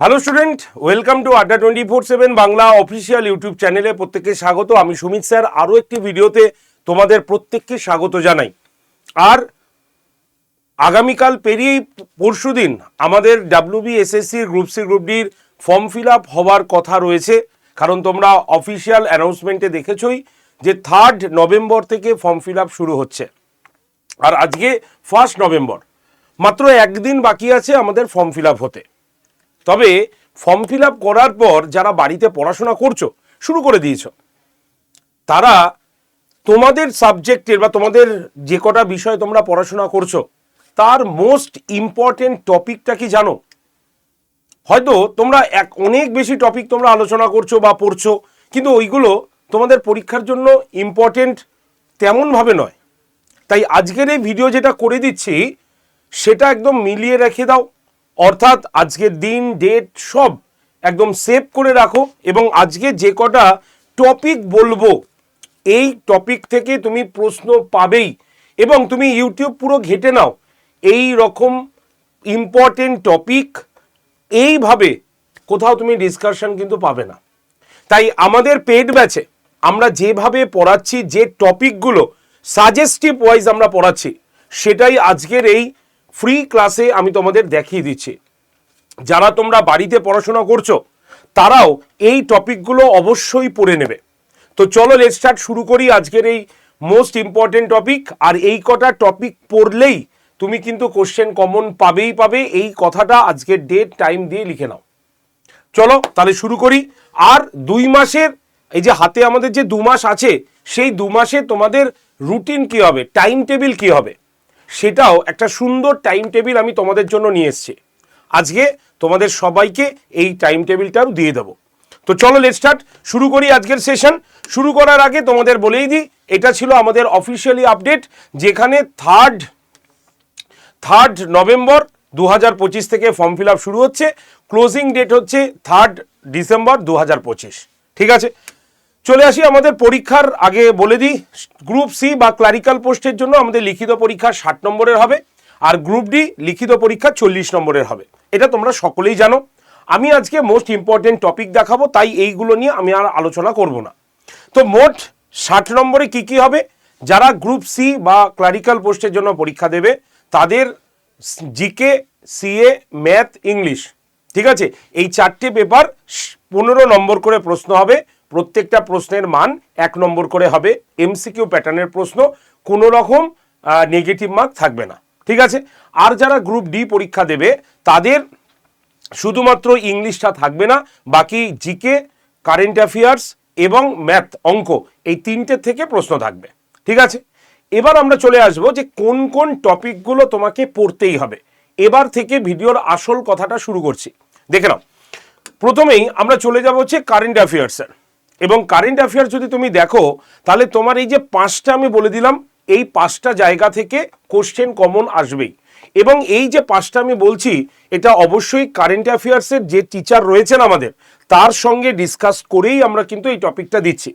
Hello student welcome to Adda twenty four seven Bangla official YouTube চ্যানেলে প্রত্যেককে স্বাগত। আমি সুমিত স্যার। আরও একটি ভিডিওতে তোমাদের প্রত্যেককে স্বাগত জানাই। আর আগামীকাল পেরিয়েই পরশু দিন আমাদের ডাব্লিউবি এসএসসির গ্রুপ সি গ্রুপ ডির ফর্ম ফিল আপ হওয়ার কথা রয়েছে। কারণ তোমরা অফিসিয়াল অ্যানাউন্সমেন্টে দেখেছই যে থার্ড নভেম্বর থেকে ফর্ম ফিল আপ শুরু হচ্ছে। আর আজকে ফার্স্ট নভেম্বর মাত্র একদিন বাকি আছে আমাদের ফর্ম ফিল আপ হতে। তবে ফর্ম ফিল করার পর যারা বাড়িতে পড়াশোনা করছ, শুরু করে দিয়েছ, তারা তোমাদের সাবজেক্টের বা তোমাদের যে কটা বিষয় তোমরা পড়াশোনা করছ, তার মোস্ট ইম্পর্টেন্ট টপিকটা কি জানো? হয়তো তোমরা এক অনেক বেশি টপিক তোমরা আলোচনা করছ বা পড়ছো, কিন্তু ওইগুলো তোমাদের পরীক্ষার জন্য ইম্পর্টেন্ট তেমনভাবে নয়। তাই আজকের এই ভিডিও যেটা করে দিচ্ছি, সেটা একদম মিলিয়ে রেখে দাও। অর্থাৎ আজকের দিন ডেট সব একদম সেভ করে রাখো এবং আজকে যে কটা টপিক বলব, এই টপিক থেকে তুমি প্রশ্ন পাবেই এবং তুমি ইউটিউব পুরো ঘেটে নাও। এই রকম ইম্পর্টেন্ট টপিক এইভাবে কোথাও তুমি ডিসকাশন কিন্তু পাবে না। তাই আমাদের পেড ব্যাচে আমরা যেভাবে পড়াচ্ছি, যে টপিকগুলো সাজেস্টিভ ওয়াইজ আমরা পড়াচ্ছি, সেটাই আজকের এই ফ্রি ক্লাসে আমি তোমাদের দেখিয়ে দিচ্ছি। যারা তোমরা বাড়িতে পড়াশোনা করছ, তারাও এই টপিকগুলো অবশ্যই পড়ে নেবে। তো চলো লেট স্টার্ট শুরু করি আজকের এই মোস্ট ইম্পর্টেন্ট টপিক আর এই কটা টপিক পড়লেই তুমি কিন্তু কোশ্চেন কমন পাবেই পাবে। এই কথাটা আজকের ডেট টাইম দিয়ে লিখে নাও। চলো তাহলে শুরু করি। আর দুই মাসের, এই যে হাতে আমাদের যে দু মাস আছে, সেই দু মাসে তোমাদের রুটিন কি হবে? টাইম টেবিল কি হবে? সেটাও একটা সুন্দর টাইম টেবিল আমি তোমাদের জন্য নিয়ে এসেছি। আজকে তোমাদের সবাইকে এই টাইম টেবিলটাও দিয়ে দেবো। তো চলো লেট স্টার্ট শুরু করি আজকের সেশন শুরু করার আগে তোমাদের বলেই দিই, এটা ছিল আমাদের অফিসিয়ালি আপডেট যেখানে থার্ড থার্ড নভেম্বর দু হাজার পঁচিশ থেকে ফর্ম ফিল শুরু হচ্ছে। ক্লোজিং ডেট হচ্ছে থার্ড ডিসেম্বর দু হাজার পঁচিশ। ঠিক আছে? চলে আসি আমাদের পরীক্ষার আগে বলে দিই গ্রুপ সি বা ক্লারিক্যাল পোস্টের জন্য আমাদের লিখিত পরীক্ষা ষাট নম্বরের হবে আর গ্রুপ ডি লিখিত পরীক্ষা চল্লিশ নম্বরের হবে। এটা তোমরা সকলেই জানো। আমি আজকে মোস্ট ইম্পর্টেন্ট টপিক দেখাবো, তাই এইগুলো নিয়ে আমি আর আলোচনা করব না। তো মোট ষাট নম্বরে কি কি হবে? যারা গ্রুপ সি বা ক্লারিক্যাল পোস্টের জন্য পরীক্ষা দেবে, তাদের জিকে, সিএ, ম্যাথ, ইংলিশ, ঠিক আছে? এই চারটে পেপার পনেরো নম্বর করে প্রশ্ন হবে। প্রত্যেকটা প্রশ্নের মান এক নম্বর করে হবে। এমসিকিউ প্যাটার্নের প্রশ্ন, কোনো রকম নেগেটিভ মার্ক থাকবে না। ঠিক আছে? আর যারা গ্রুপ ডি পরীক্ষা দেবে, তাদের শুধুমাত্র ইংলিশটা থাকবে না, বাকি জিকে কারেন্ট অ্যাফেয়ার্স এবং ম্যাথ অঙ্ক, এই তিনটে থেকে প্রশ্ন থাকবে। ঠিক আছে? এবার আমরা চলে আসব যে কোন কোন টপিকগুলো তোমাকে পড়তেই হবে। এবার থেকে ভিডিওর আসল কথাটা শুরু করছি। দেখে নাও। প্রথমেই আমরা চলে যাব হচ্ছে কারেন্ট অ্যাফেয়ার্সের এবং কারেন্ট অ্যাফেয়ার্স যদি তুমি দেখো, তাহলে তোমার এই যে পাঁচটা আমি বলে দিলাম, এই পাঁচটা জায়গা থেকে কোশ্চেন কমন আসবেই। এবং এই যে পাঁচটা আমি বলছি, এটা অবশ্যই কারেন্ট অ্যাফেয়ার্সের যে টিচার রয়েছেন আমাদের, তার সঙ্গে ডিসকাস করেই আমরা কিন্তু এই টপিকটা দিচ্ছি।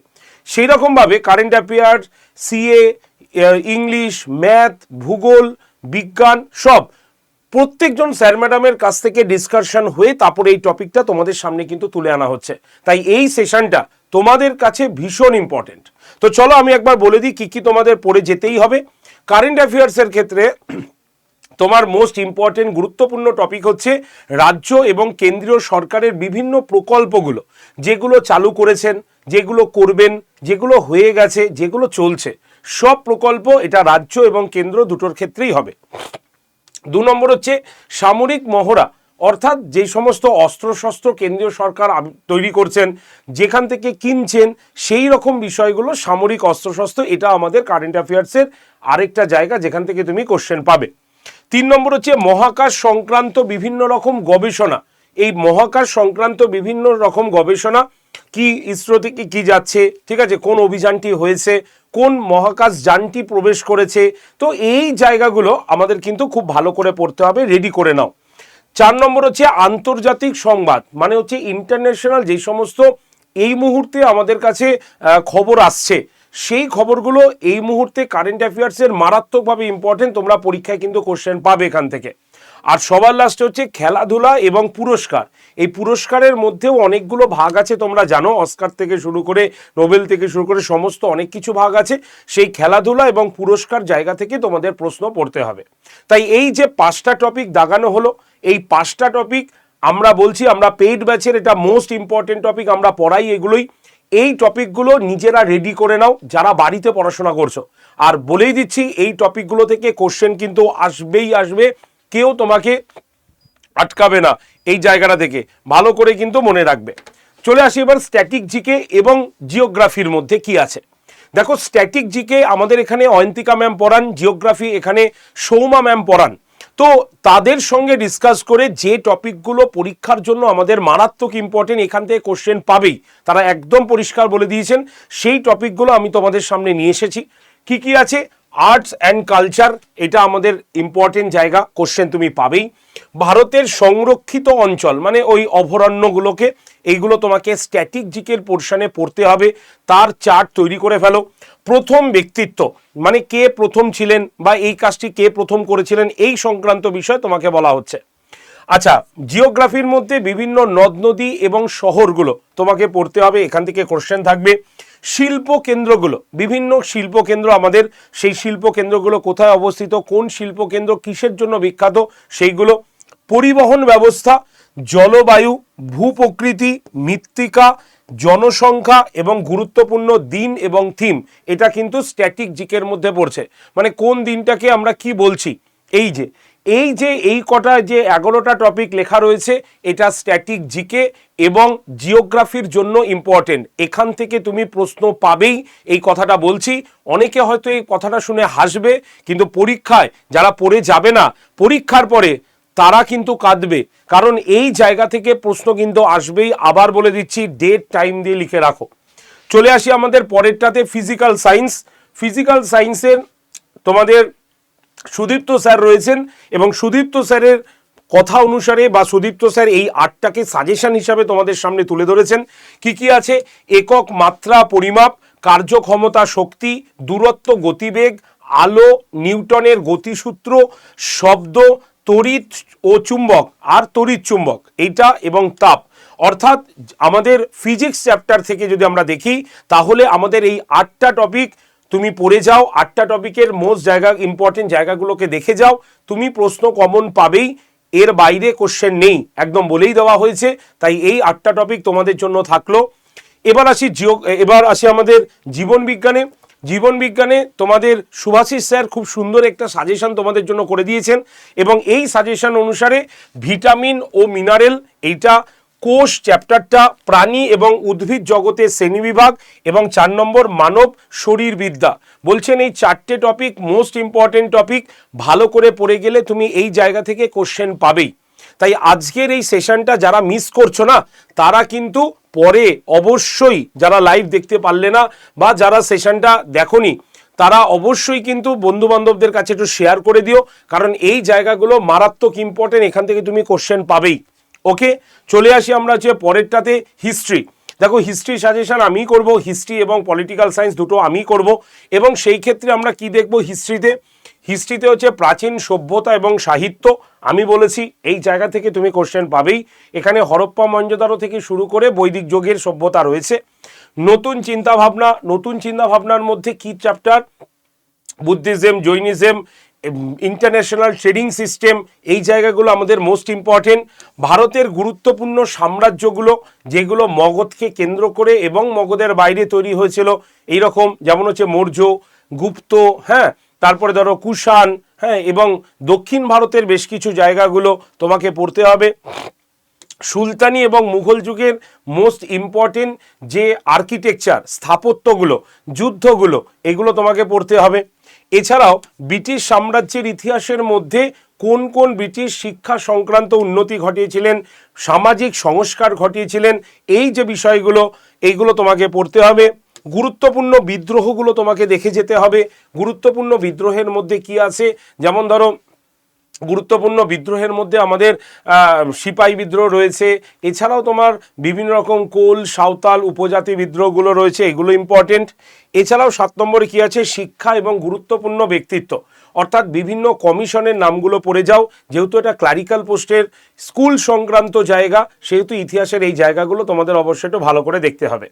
সেই রকমভাবে current affairs CA English math ভূগোল, বিজ্ঞান, সব প্রত্যেকজন স্যার ম্যাডামের কাছ থেকে ডিসকাশন হয়ে তারপরে এই টপিকটা তোমাদের সামনে কিন্তু তুলে আনা হচ্ছে। তাই এই সেশনটা তোমাদের কাছে ভীষণ ইম্পর্টেন্ট তো চলো আমি একবার বলে দিই কী কী তোমাদের পড়ে যেতেই হবে। কারেন্ট অ্যাফেয়ার্সের ক্ষেত্রে তোমার মোস্ট ইম্পর্টেন্ট গুরুত্বপূর্ণ টপিক হচ্ছে রাজ্য এবং কেন্দ্রীয় সরকারের বিভিন্ন প্রকল্পগুলো, যেগুলো চালু করেছেন, যেগুলো করবেন, যেগুলো হয়ে গেছে, যেগুলো চলছে। সব প্রকল্প এটা রাজ্য এবং কেন্দ্র দুটোর ক্ষেত্রেই হবে। দু নম্বর হচ্ছে সামরিক মহড়া, অর্থাৎ যে সমস্ত অস্ত্রশস্ত্র কেন্দ্রীয় সরকার তৈরি করছেন, যেখান থেকে কিনছেন, সেই রকম বিষয়গুলো, সামরিক অস্ত্রশস্ত্র, এটা আমাদের কারেন্ট অ্যাফেয়ার্সের আরেকটা জায়গা যেখান থেকে তুমি কোশ্চেন পাবে। তিন নম্বর হচ্ছে মহাকাশ সংক্রান্ত বিভিন্ন রকম গবেষণা। এই মহাকাশ সংক্রান্ত বিভিন্ন রকম গবেষণা কি ইসরো থেকে কি যাচ্ছে, ঠিক আছে, কোন অভিযানটি হয়েছে, কোন মহাকাশ যানটি প্রবেশ করেছে, তো এই জায়গাগুলো আমাদের কিন্তু খুব ভালো করে পড়তে হবে রেডি করে নাও। চার নম্বর হচ্ছে আন্তর্জাতিক সংবাদ মানে হচ্ছে ইন্টারন্যাশনাল যে সমস্ত এই মুহূর্তে আমাদের কাছে খবর আসছে, সেই খবরগুলো এই মুহূর্তে কারেন্ট অ্যাফেয়ার্সের মারাত্মকভাবে ইম্পর্টেন্ট তোমরা পরীক্ষায় কিন্তু কোশ্চেন পাবে এখান থেকে। আর সবার লাস্টে হচ্ছে খেলাধুলা এবং পুরস্কার। এই পুরস্কারের মধ্যেও অনেকগুলো ভাগ আছে, তোমরা জানো, অস্কার থেকে শুরু করে, নোবেল থেকে শুরু করে সমস্ত অনেক কিছু ভাগ আছে। সেই খেলাধুলা এবং পুরস্কার জায়গা থেকে তোমাদের প্রশ্ন পড়তে হবে। তাই এই যে পাঁচটা টপিক দাগানো হলো, এই পাঁচটা টপিক আমরা বলছি, আমরা পেইড ব্যাচের এটা মোস্ট ইম্পর্টেন্ট টপিক আমরা পড়াই এগুলোই। এই টপিকগুলো নিজেরা রেডি করে নাও, যারা বাড়িতে পড়াশোনা করছ। আর বলেই দিচ্ছি, এই টপিকগুলো থেকে কোশ্চেন কিন্তু আসবেই আসবে। কেউ তোমাকে আটকাবে না এই জায়গাটা থেকে। ভালো করে কিন্তু মনে রাখবে। চলে আসি এবার স্ট্যাটিক জিকে এবং জিওগ্রাফির মধ্যে কি আছে। দেখো স্ট্যাটিক জিকে আমাদের এখানে অয়ন্তিকা ম্যাম পড়ান জিওগ্রাফি এখানে সৌমা ম্যাম পড়ান। তো তাদের সঙ্গে ডিসকাস করে যে টপিকগুলো পরীক্ষার জন্য আমাদের মারাত্মক ইম্পর্টেন্ট এখান থেকে কোশ্চেন পাবেই। তারা একদম পরিষ্কার বলে দিয়েছেন। সেই টপিকগুলো আমি তোমাদের সামনে নিয়ে এসেছি। কি কি আছে? আর্টস অ্যান্ড কালচার এটা আমাদের ইম্পর্টেন্ট জায়গা। কোশ্চেন তুমি পাবেই। ভারতের সংরক্ষিত অঞ্চল মানে ওই অভয়ারণ্যগুলোকে, এইগুলো তোমাকে স্ট্যাটিক জিকের পোর্শনে পড়তে হবে, তার চার্ট তৈরি করে ফেলো। প্রথম ব্যক্তিত্ব মানে কে প্রথম ছিলেন বা এই কাজটি কে প্রথম করেছিলেন, এই সংক্রান্ত বিষয় তোমাকে বলা হচ্ছে। আচ্ছা জিওগ্রাফির মধ্যে বিভিন্ন নদ নদী এবং শহরগুলো তোমাকে পড়তে হবে, এখান থেকে কোশ্চেন থাকবে। শিল্প কেন্দ্রগুলো, বিভিন্ন শিল্প কেন্দ্র আমাদের, সেই শিল্প কেন্দ্রগুলো কোথায় অবস্থিত, কোন শিল্প কেন্দ্র কিসের জন্য বিখ্যাত, সেইগুলো, পরিবহন ব্যবস্থা, জলবায়ু, ভূপ্রকৃতি, মৃত্তিকা, জনসংখ্যা এবং গুরুত্বপূর্ণ দিন এবং থিম, এটা কিন্তু স্ট্যাটিক জিকের মধ্যে পড়ছে। মানে কোন দিনটাকে আমরা কি বলছি? এই যে এই যে এই কটা যে এগারোটা টপিক লেখা রয়েছে, এটা স্ট্যাটিক জিকে এবং জিওগ্রাফির জন্য ইম্পর্টেন্ট এখান থেকে তুমি প্রশ্ন পাবেই, এই কথাটা বলছি। অনেকে হয়তো এই কথাটা শুনে হাসবে, কিন্তু পরীক্ষায় যারা পড়ে যাবে না, পরীক্ষার পরে তারা কিন্তু কাঁদবে। কারণ এই জায়গা থেকে প্রশ্ন কিন্তু আসবেই। আবার বলে দিচ্ছি ডেট টাইম দিয়ে লিখে রাখো। চলে আসি আমাদের পরেরটাতে ফিজিক্যাল সায়েন্স ফিজিক্যাল সায়েন্সের তোমাদের সুদীপ্ত স্যার রয়েছেন এবং সুদীপ্ত স্যারের কথা অনুসারে বা সুদীপ্ত স্যার এই আটটাকে সাজেশন হিসাবে তোমাদের সামনে তুলে ধরেছেন। কি কি আছে? একক মাত্রা পরিমাপ, কার্যক্ষমতা শক্তি, দূরত্ব গতিবেগ, আলো, নিউটনের গতিসূত্র, শব্দ, তড়িৎ ও চুম্বক আর তড়িৎ চুম্বক, এইটা এবং তাপ। অর্থাৎ আমাদের ফিজিক্স চ্যাপ্টার থেকে যদি আমরা দেখি, তাহলে আমাদের এই আটটা টপিক তুমি পড়ে যাও, আটটা টপিকের মোস্ট জায়গা ইম্পর্টেন্ট জায়গাগুলোকে দেখে যাও। তুমি প্রশ্ন কমন পাবেই, এর বাইরে কোশ্চেন নেই, একদম বলেই দেওয়া হয়েছে, তাই এই আটটা টপিক তোমাদের জন্য থাকল। এবার আসি জিও, এবার আসি আমাদের জীবন বিজ্ঞানে। জীবন বিজ্ঞানে তোমাদের সুভাষিস স্যার খুব সুন্দর একটা সাজেশন তোমাদের জন্য করে দিয়েছেন, এবং এই সাজেশন অনুসারে ভিটামিন ও মিনারেল এইটা কোষ, চ্যাপ্টারটা প্রাণী এবং উদ্ভিদ জগতের শ্রেণীবিভাগ এবং চার নম্বর মানব শরীরবিদ্যা। বলছেন এই চারটে টপিক মোস্ট ইম্পর্টেন্ট টপিক ভালো করে পড়ে গেলে তুমি এই জায়গা থেকে কোশ্চেন পাবেই। তাই আজকের এই সেশনটা যারা মিস করছ না, তারা কিন্তু পরে অবশ্যই যারা লাইভ দেখতে পারলে না বা যারা সেশনটা দেখনি, তারা অবশ্যই কিন্তু বন্ধু বান্ধবদের কাছে একটু শেয়ার করে দিও। কারণ এই জায়গাগুলো মারাত্মক ইম্পর্টেন্ট এখান থেকে তুমি কোশ্চেন পাবেই। ওকে, চলে আসি আমরা হচ্ছে পরেরটাতে হিস্ট্রি দেখো হিস্ট্রি সাজেশন আমি করব হিস্ট্রি এবং পলিটিক্যাল সায়েন্স দুটো আমি করব, এবং সেই ক্ষেত্রে আমরা কি দেখব হিস্ট্রিতে হিস্ট্রিতে হচ্ছে প্রাচীন সভ্যতা এবং সাহিত্য। আমি বলেছি, এই জায়গা থেকে তুমি কোশ্চেন পাবেই। এখানে হরপ্পা মঞ্জদারো থেকে শুরু করে বৈদিক যুগের সভ্যতা রয়েছে। নতুন চিন্তাভাবনা, নতুন চিন্তাভাবনার মধ্যে কি chapter Buddhism, Jainism international trading system এই জায়গাগুলো আমাদের মোস্ট ইম্পর্টেন্ট ভারতের গুরুত্বপূর্ণ সাম্রাজ্যগুলো, যেগুলো মগধকে কেন্দ্র করে এবং মগধের বাইরে তৈরি হয়েছিল এই রকম যেমন হচ্ছে মৌর্য, গুপ্ত হ্যাঁ তারপরে ধরো কুষাণ হ্যাঁ এবং দক্ষিণ ভারতের বেশ কিছু জায়গাগুলো তোমাকে পড়তে হবে। সুলতানি এবং মুঘল যুগের মোস্ট ইম্পর্টেন্ট যে আর্কিটেকচার স্থাপত্যগুলো, যুদ্ধগুলো, এগুলো তোমাকে পড়তে হবে। এছাড়াও ব্রিটিশ সাম্রাজ্যের ইতিহাসের মধ্যে কোন কোন ব্রিটিশ শিক্ষা সংক্রান্ত উন্নতি ঘটিয়েছিলেন, সামাজিক সংস্কার ঘটিয়েছিলেন, এই যে বিষয়গুলো, এইগুলো তোমাকে পড়তে হবে। গুরুত্বপূর্ণ বিদ্রোহগুলো তোমাকে দেখে যেতে হবে। গুরুত্বপূর্ণ বিদ্রোহের মধ্যে কি আছে? যেমন ধরো, গুরুত্বপূর্ণ বিদ্রোহের মধ্যে আমাদের সিপাহী বিদ্রোহ রয়েছে। এছাড়াও তোমার বিভিন্ন রকম কোল, সাঁওতাল, উপজাতি বিদ্রোহগুলো রয়েছে, এগুলো ইম্পর্টেন্ট এছাড়াও সাত নম্বরে কি আছে? শিক্ষা এবং গুরুত্বপূর্ণ ব্যক্তিত্ব। অর্থাৎ বিভিন্ন কমিশনের নামগুলো পড়ে যাও। যেহেতু এটা ক্লারিক্যাল পোস্টের স্কুল সংক্রান্ত জায়গা, সেহেতু ইতিহাসের এই জায়গাগুলো তোমাদের অবশ্যই একটু ভালো করে দেখতে হবে।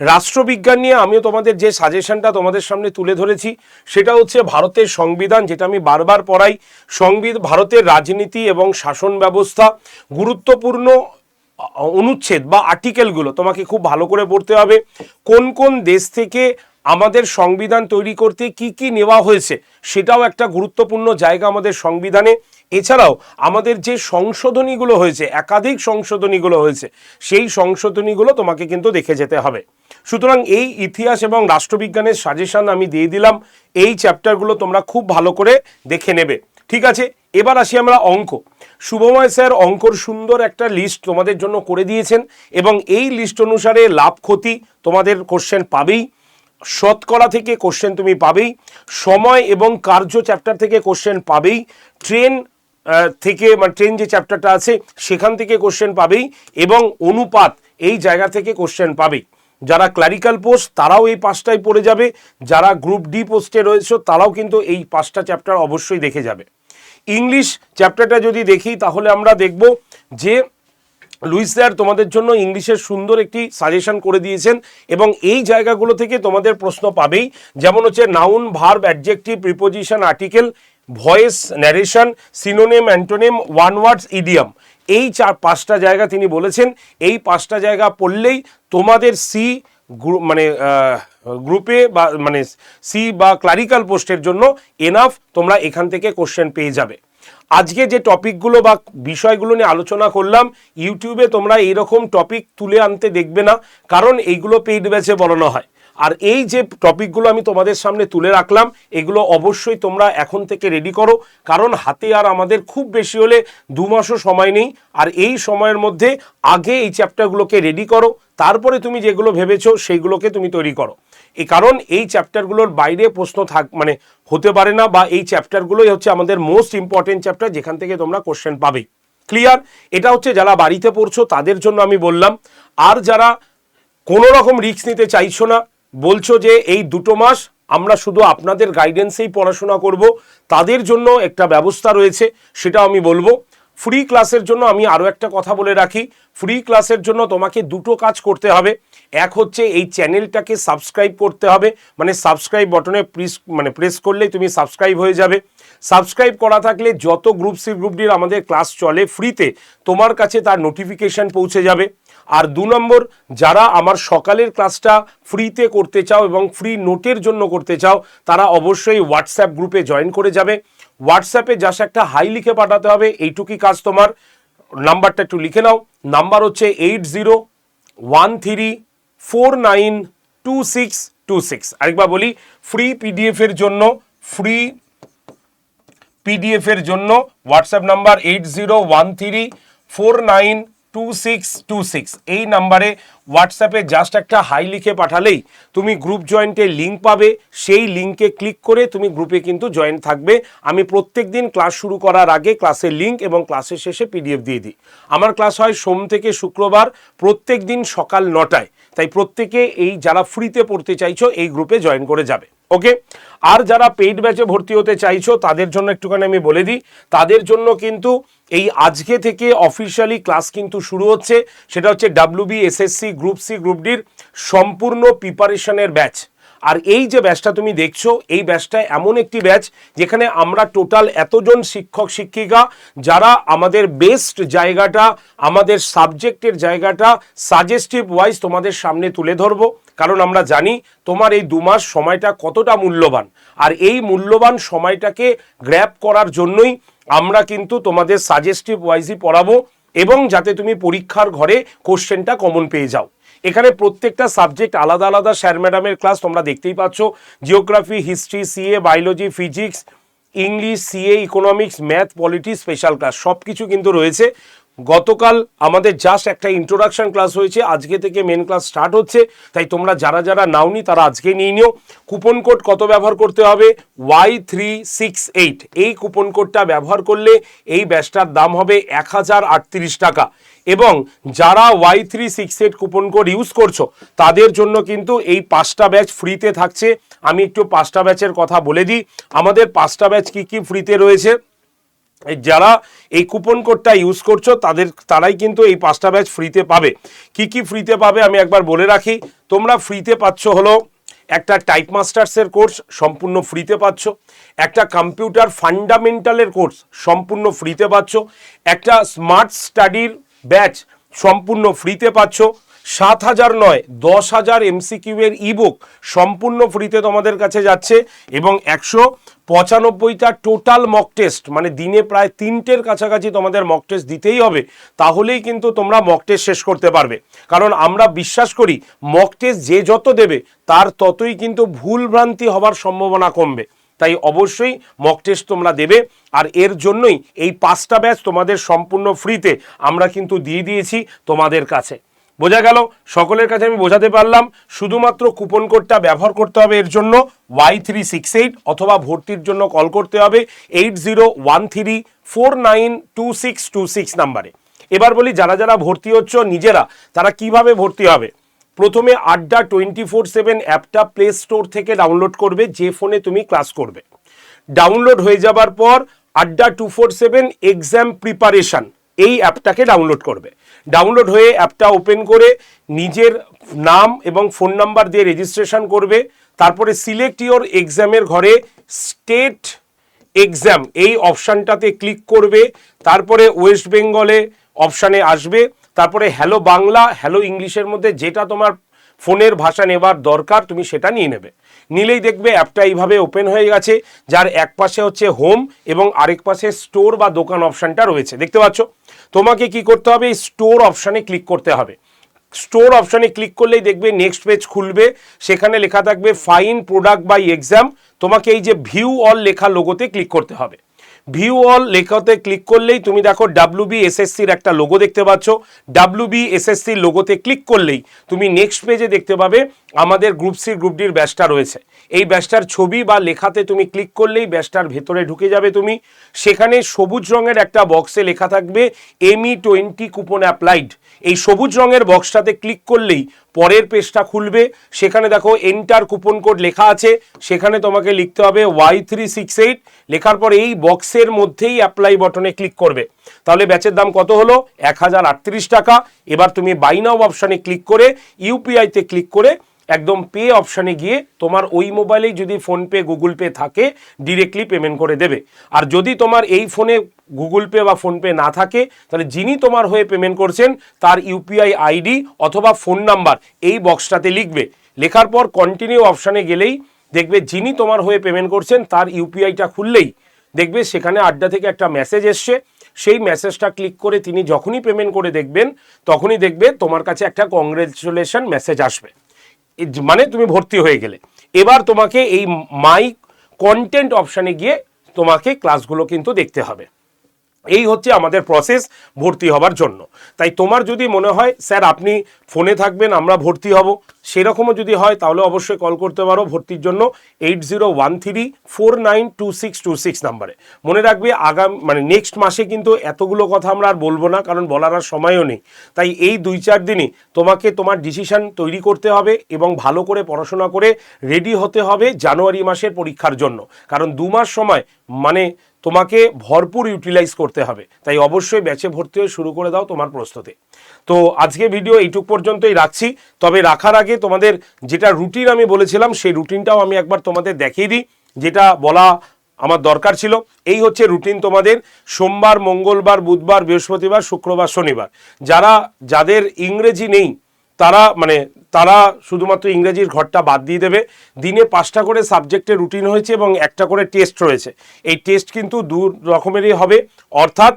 রাষ্ট্রবিজ্ঞান নিয়ে আমিও তোমাদের যে সাজেশনটা তোমাদের সামনে তুলে ধরেছি, সেটা হচ্ছে ভারতের সংবিধান, যেটা আমি বারবার পড়াই। সংবিধান ভারতের রাজনীতি এবং শাসন ব্যবস্থা, গুরুত্বপূর্ণ অনুচ্ছেদ বা আর্টিকেলগুলো তোমাকে খুব ভালো করে পড়তে হবে। কোন কোন দেশ থেকে আমাদের সংবিধান তৈরি করতে কি কি নেওয়া হয়েছে সেটাও একটা গুরুত্বপূর্ণ জায়গা আমাদের সংবিধানে। এছাড়াও আমাদের যে সংশোধনীগুলো হয়েছে, একাধিক সংশোধনীগুলো হয়েছে, সেই সংশোধনীগুলো তোমাকে কিন্তু দেখে যেতে হবে। সুতরাং এই ইতিহাস এবং রাষ্ট্রবিজ্ঞানের সাজেশন আমি দিয়ে দিলাম। এই চ্যাপ্টারগুলো তোমরা খুব ভালো করে দেখে নেবে। ঠিক আছে? এবার আসি আমরা অঙ্ক। শুভময় স্যার অঙ্কর সুন্দর একটা লিস্ট তোমাদের জন্য করে দিয়েছেন এবং এই লিস্ট অনুসারে লাভ ক্ষতি তোমাদের কোশ্চেন পাবেই। শতকরা থেকে কোশ্চেন তুমি পাবেই। সময় এবং কার্য চ্যাপ্টার থেকে কোশ্চেন পাবেই। ট্রেন থেকে মানে ট্রেন যে চ্যাপ্টারটা আছে, সেখান থেকে কোশ্চেন পাবেই এবং অনুপাত এই জায়গা থেকে কোশ্চেন পাবেই। যারা ক্লারিক্যাল পোস্ট তারাও এই পাঁচটায় পড়ে যাবে। যারা গ্রুপ ডি পোস্টে রয়েছে, তারাও কিন্তু এই পাঁচটা চ্যাপ্টার অবশ্যই দেখে যাবে। ইংলিশ চ্যাপ্টারটা যদি দেখি, তাহলে আমরা দেখব যে লুইস স্যার তোমাদের জন্য ইংলিশের সুন্দর একটি সাজেশন করে দিয়েছেন এবং এই জায়গাগুলো থেকে তোমাদের প্রশ্ন পাবেই। যেমন হচ্ছে noun verb adjective preposition article voice narration synonym antonym one words idiom এই চার, পাঁচটা জায়গা তিনি বলেছেন। এই পাঁচটা জায়গা পড়লেই তোমাদের সি মানে গ্রুপে বা মানে সি বা ক্লারিক্যাল পোস্টের জন্য এনাফ তোমরা এখান থেকে কোশ্চেন পেয়ে যাবে। আজকে যে টপিকগুলো বা বিষয়গুলো নিয়ে আলোচনা করলাম, ইউটিউবে তোমরা এইরকম টপিক তুলে আনতে দেখবে না, কারণ এইগুলো পেইড ব্যাচে বলানো হয়। আর এই যে টপিকগুলো আমি তোমাদের সামনে তুলে রাখলাম, এগুলো অবশ্যই তোমরা এখন থেকে রেডি করো, কারণ হাতে আর আমাদের খুব বেশি হলে দু মাসও সময় নেই। আর এই সময়ের মধ্যে আগে এই চ্যাপ্টারগুলোকে রেডি করো তারপরে তুমি যেগুলো ভেবেছো, সেইগুলোকে তুমি তৈরি করো। এই কারণ এই চ্যাপ্টারগুলোর বাইরে প্রশ্ন থাক মানে হতে পারে না, বা এই চ্যাপ্টারগুলোই হচ্ছে আমাদের মোস্ট ইম্পর্টেন্ট চ্যাপ্টার যেখান থেকে তোমরা কোশ্চেন পাবে। ক্লিয়ার এটা হচ্ছে যারা বাড়িতে পড়ছো, তাদের জন্য আমি বললাম। আর যারা কোনো রকম রিস্ক নিতে চাইছো না, বলছো যে এই দুটো মাস আমরা শুধু আপনাদের গাইডেন্সেই পড়াশোনা করব, তাদের জন্য একটা ব্যবস্থা রয়েছে সেটা আমি বলব। ফ্রি ক্লাসের জন্য আমি আরও একটা কথা বলে রাখি। ফ্রি ক্লাসের জন্য তোমাকে দুটো কাজ করতে হবে। এক হচ্ছে এই চ্যানেলটাকে সাবস্ক্রাইব করতে হবে। মানে সাবস্ক্রাইব বটনে প্রেস মানে প্রেস করলেই তুমি সাবস্ক্রাইব হয়ে যাবে। সাবস্ক্রাইব করা থাকলে যত গ্রুপ সি গ্রুপ ডির আমাদের ক্লাস চলে ফ্রিতে তোমার কাছে তার নোটিফিকেশন পৌঁছে যাবে। আর দু নম্বর, যারা আমার সকালের ক্লাসটা ফ্রিতে করতে চাও এবং ফ্রি নোটের জন্য করতে চাও, তারা অবশ্যই হোয়াটসঅ্যাপ গ্রুপে জয়েন করে যাবে। হোয়াটসঅ্যাপে জাস্ট একটা হাই লিখে পাঠাতে হবে এইটুকুই কাজ তোমার। নাম্বারটা একটু লিখে নাও। নাম্বার হচ্ছে eight zero one three four nine two six two six আরেকবার বলি ফ্রি পিডিএফের জন্য ফ্রি পিডিএফের জন্য WhatsApp number eight zero one three four nine two six two six এই নাম্বারে হোয়াটসঅ্যাপে জাস্ট একটা হাই লিখে পাঠালেই তুমি গ্রুপ জয়েন্টের লিঙ্ক পাবে। সেই লিঙ্কে ক্লিক করে তুমি গ্রুপে কিন্তু জয়েন থাকবে। আমি প্রত্যেক দিন ক্লাস শুরু করার আগে ক্লাসের লিঙ্ক এবং ক্লাসের শেষে পিডিএফ দিয়ে দিই। আমার ক্লাস হয় সোম থেকে শুক্রবার প্রত্যেক দিন সকাল নটায়। তাই প্রত্যেকে এই যারা ফ্রিতে পড়তে চাইছো, এই গ্রুপে জয়েন করে যাবে। ওকে আর যারা পেইড ব্যাচে ভর্তি হতে চাইছো, তাদের জন্য একটুখানি আমি বলে দিই। তাদের জন্য কিন্তু এই আজকে থেকে অফিসিয়ালি ক্লাস কিন্তু শুরু হচ্ছে। সেটা হচ্ছে WB SSC group C group ডির সম্পূর্ণ প্রিপারেশনের ব্যাচ আর এই যে ব্যাচটা তুমি দেখছ, এই ব্যাচটা এমন একটি ব্যাচ যেখানে আমরা টোটাল এতজন শিক্ষক, শিক্ষিকা, যারা আমাদের বেস্ট জায়গাটা, আমাদের সাবজেক্টের জায়গাটা সাজেস্টিভ ওয়াইজ তোমাদের সামনে তুলে ধরবো। কারণ আমরা জানি তোমার এই দু মাস সময়টা কতটা মূল্যবান। আর এই মূল্যবান সময়টাকে গ্র্যাপ করার জন্যই আমরা কিন্তু তোমাদের সাজেস্টিভ ওয়াইজই পড়াবো এবং যাতে তুমি পরীক্ষার ঘরে কোশ্চেনটা কমন পেয়ে যাও। এখানে প্রত্যেকটা সাবজেক্ট আলাদা আলাদা স্যার ম্যাডামের ক্লাস তোমরা দেখতেই পাচ্ছ। Geography history CA biology physics English CA economics math polity special class সব কিছু কিন্তু রয়েছে। গতকাল আমাদের জাস্ট একটা ইন্ট্রোডাকশন ক্লাস হয়েছে। আজকে থেকে মেন ক্লাস স্টার্ট হচ্ছে। তাই তোমরা যারা যারা নাওনি, তারা আজকে নিয়ে নিও। কুপন কোড কত ব্যবহার করতে হবে? ওয়াই থ্রি সিক্স এইট এই কুপন কোডটা ব্যবহার করলে এই ব্যাচটার দাম হবে এক হাজার আটত্রিশ টাকা। এবং যারা Y three six eight coupon code use করছ, তাদের জন্য কিন্তু এই পাঁচটা ব্যাচ ফ্রিতে থাকছে। আমি একটু পাঁচটা ব্যাচের কথা বলে দিই। আমাদের পাঁচটা ব্যাচ কি কি ফ্রিতে রয়েছে? যারা এই কুপন কোডটা ইউজ করছ, তাদের, তারাই কিন্তু এই পাঁচটা ব্যাচ ফ্রিতে পাবে। কি কি ফ্রিতে পাবে আমি একবার বলে রাখি। তোমরা ফ্রিতে পাচ্ছ হলো একটা টাইপ মাস্টার্সের কোর্স সম্পূর্ণ ফ্রিতে পাচ্ছ, একটা কম্পিউটার ফান্ডামেন্টালের কোর্স সম্পূর্ণ ফ্রিতে পাচ্ছ, একটা স্মার্ট স্টাডির ব্যাচ সম্পূর্ণ ফ্রিতে পাচ্ছ সাত হাজার নয়, দশ হাজার এমসিকিউ এর ইবুক সম্পূর্ণ ফ্রিতে তোমাদের কাছে যাচ্ছে এবং একশো পঁচানব্বইটা টোটাল মক টেস্ট মানে দিনে প্রায় তিনটের কাছাকাছি তোমাদের মক টেস্ট দিতেই হবে, তাহলেই কিন্তু তোমরা মক টেস্ট শেষ করতে পারবে। কারণ আমরা বিশ্বাস করি, মক টেস্ট যে যত দেবে, তার ততই কিন্তু ভুল ভ্রান্তি হবার সম্ভাবনা কমবে। তাই অবশ্যই মক টেস্ট তোমরা দেবে, আর এর জন্যই এই পাঁচটা ব্যাচ তোমাদের সম্পূর্ণ ফ্রিতে আমরা কিন্তু দিয়ে দিয়েছি তোমাদের কাছে। বোঝা গেল, সকলের কাছে আমি বোঝাতে পারলাম, শুধুমাত্র কুপন কোডটা ব্যবহার করতে হবে এর জন্য ওয়াই থ্রি সিক্স এইট অথবা ভর্তির জন্য কল করতে হবে eight zero one three four nine two six two six নাম্বারে। এবার বলি, যারা যারা ভর্তি হচ্ছ নিজেরা, তারা কীভাবে ভর্তি হবে? প্রথমে আড্ডা টোয়েন্টি ফোর সেভেন অ্যাপটা প্লে স্টোর থেকে ডাউনলোড করবে, যে ফোনে তুমি ক্লাস করবে। ডাউনলোড হয়ে যাবার পর Adda two four seven exam preparation এই অ্যাপটাকে ডাউনলোড করবে। ডাউনলোড হয়ে অ্যাপটা ওপেন করে নিজের নাম এবং ফোন নাম্বার দিয়ে রেজিস্ট্রেশন করবে। তারপরে সিলেক্ট ইওর এক্সামের ঘরে স্টেট এক্সাম এই অপশানটাতে ক্লিক করবে। তারপরে ওয়েস্ট বেঙ্গলে অপশানে আসবে। তারপরে হ্যালো বাংলা হ্যালো ইংলিশের মধ্যে যেটা তোমার ফোনের ভাষা নেবার দরকার তুমি সেটা নিয়ে নেবে। নিলেই দেখবে অ্যাপটা এইভাবে ওপেন হয়ে গেছে, যার এক পাশে হচ্ছে হোম এবং আরেক পাশে স্টোর বা দোকান অপশানটা রয়েছে। দেখতে পাচ্ছ? তোমাকে কি করতে হবে? স্টোর অপশানে ক্লিক করতে হবে। স্টোর অপশানে ক্লিক করলেই দেখবে নেক্সট পেজ খুলবে। সেখানে লেখা থাকবে ফাইন প্রোডাক্ট বাই এক্সাম তোমাকে এই যে ভিউ অল লেখা লোগোতে ক্লিক করতে হবে। ভিউ অল লেখাতে ক্লিক করলেই তুমি দেখো ডাব্লু বি এসএসসির একটা লোগো দেখতে পাচ্ছ। ডাব্লু বি এসএসসির লোগোতে ক্লিক করলেই তুমি নেক্সট পেজে দেখতে পাবে আমাদের গ্রুপ সি গ্রুপ ডির ব্যাচটা রয়েছে। এই ব্যাচটার ছবি বা লেখাতে তুমি ক্লিক করলেই ব্যাসটার ভেতরে ঢুকে যাবে তুমি। সেখানে সবুজ রঙের একটা বক্সে লেখা থাকবে এমই টোয়েন্টি কুপন অ্যাপ্লাইড এই সবুজ রঙের বক্সটাতে ক্লিক করলেই পরের পেজটা খুলবে। সেখানে দেখো এন্টার কুপন কোড লেখা আছে। সেখানে তোমাকে লিখতে হবে ওয়াই থ্রি সিক্স এইট লেখার পর এই বক্সের মধ্যেই অ্যাপ্লাই বটনে ক্লিক করবে। তাহলে ব্যাচের দাম কত হলো? এক হাজার আটত্রিশ টাকা। এবার তুমি বাই নাও অপশানে ক্লিক করে ইউপিআইতে ক্লিক করে একদম পে অপশানে গিয়ে তোমার ওই মোবাইলেই যদি ফোনপে গুগল পে থাকে ডিরেক্টলি পেমেন্ট করে দেবে। আর যদি তোমার এই ফোনে গুগল পে বা ফোনপে না থাকে, তাহলে যিনি তোমার হয়ে পেমেন্ট করছেন, তার ইউপিআই আইডি অথবা ফোন নাম্বার এই বক্সটাতে লিখবে। লেখার পর কন্টিনিউ অপশানে গেলেই দেখবে যিনি তোমার হয়ে পেমেন্ট করছেন, তার ইউপিআইটা খুললেই দেখবে সেখানে আড্ডা থেকে একটা মেসেজ এসছে। সেই মেসেজটা ক্লিক করে তিনি যখনই পেমেন্ট করে দেখবেন, তখনই দেখবে তোমার কাছে একটা কংগ্রেচুলেশন মেসেজ আসবে। মানে তুমি ভর্তি হয়ে গেলে। এবার তোমাকে এই মাই কন্টেন্ট অপশানে গিয়ে তোমাকে ক্লাসগুলো কিন্তু দেখতে হবে। এই হচ্ছে আমাদের প্রসেস ভর্তি হবার জন্য। তাই তোমার যদি মনে হয়, স্যার, আপনি ফোনে থাকবেন, আমরা ভর্তি হব। সেরকমও যদি হয়, তাহলে অবশ্যই কল করতে পারো ভর্তির জন্য eight zero one three four nine two six two six নাম্বারে। মনে রাখবে, আগাম মানে নেক্সট মাসে কিন্তু এতগুলো কথা আমরা আর বলব না, কারণ বলার আর সময়ও নেই। তাই এই দুই চার দিনই তোমাকে তোমার ডিসিশন তৈরি করতে হবে এবং ভালো করে পড়াশোনা করে রেডি হতে হবে জানুয়ারি মাসের পরীক্ষার জন্য। কারণ দু মাস সময় মানে তোমাকে ভরপুর ইউটিলাইজ করতে হবে। তাই অবশ্যই ব্যাচে ভর্তি হয়ে শুরু করে দাও তোমার প্রস্তুতি। তো আজকে ভিডিও এইটুক পর্যন্তই রাখছি। তবে রাখার আগে তোমাদের যেটা রুটিন আমি বলেছিলাম, সেই রুটিনটাও আমি একবার তোমাদের দেখিয়ে দিই। যেটা বলা আমার দরকার ছিল, এই হচ্ছে রুটিন তোমাদের সোমবার, মঙ্গলবার, বুধবার, বৃহস্পতিবার, শুক্রবার, শনিবার। যারা, যাদের ইংরেজি নেই তারা মানে তারা শুধুমাত্র ইংরেজির ঘরটা বাদ দিয়ে দেবে। দিনে পাঁচটা করে সাবজেক্টে রুটিন হয়েছে এবং একটা করে টেস্ট রয়েছে। এই টেস্ট কিন্তু দু রকমেরই হবে। অর্থাৎ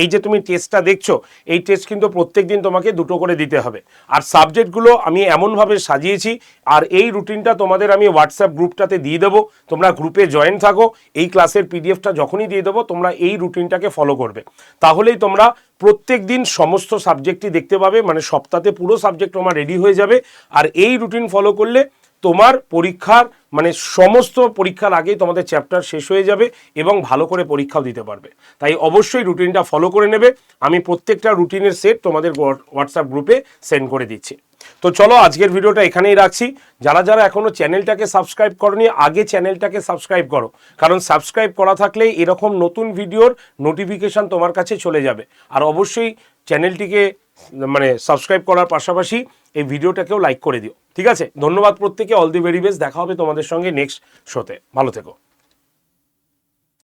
এই যে তুমি টেস্টটা দেখছ, এই টেস্ট কিন্তু প্রত্যেক দিন তোমাকে দুটো করে দিতে হবে। আর সাবজেক্টগুলো আমি এমনভাবে সাজিয়েছি, আর এই রুটিনটা তোমাদের আমি হোয়াটসঅ্যাপ গ্রুপটাতে দিয়ে দেবো। তোমরা গ্রুপে জয়েন থাকো, এই ক্লাসের পিডিএফটা যখনই দিয়ে দেবো, তোমরা এই রুটিনটাকে ফলো করবে। তাহলেই তোমরা প্রত্যেক দিন সমস্ত সাবজেক্টই দেখতে পাবে মানে সপ্তাহে পুরো সাবজেক্ট তোমার রেডি হয়ে যাবে। আর এই রুটিন ফলো করলে তোমার পরীক্ষার মানে সমস্ত পরীক্ষার আগেই তোমাদের চ্যাপ্টার শেষ হয়ে যাবে এবং ভালো করে পরীক্ষাও দিতে পারবে। তাই অবশ্যই রুটিনটা ফলো করে নেবে। আমি প্রত্যেকটা রুটিনের সেট তোমাদের হোয়াটসঅ্যাপ গ্রুপে সেন্ড করে দিচ্ছি। তো চলো আজকের ভিডিওটা এখানেই রাখছি। যারা যারা এখনও চ্যানেলটাকে সাবস্ক্রাইব করনি, আগে চ্যানেলটাকে সাবস্ক্রাইব করো। কারণ সাবস্ক্রাইব করা থাকলে এরকম নতুন ভিডিওর নোটিফিকেশন তোমার কাছে চলে যাবে। আর অবশ্যই চ্যানেলটিকে মানে সাবস্ক্রাইব করার পাশাপাশি এই ভিডিওটাকেও লাইক করে দিও। ঠিক আছে? ধন্যবাদ প্রত্যেকে। অল দি ভেরি বেস্ট দেখা হবে তোমাদের সঙ্গে নেক্সট শোতে ভালো থেকো।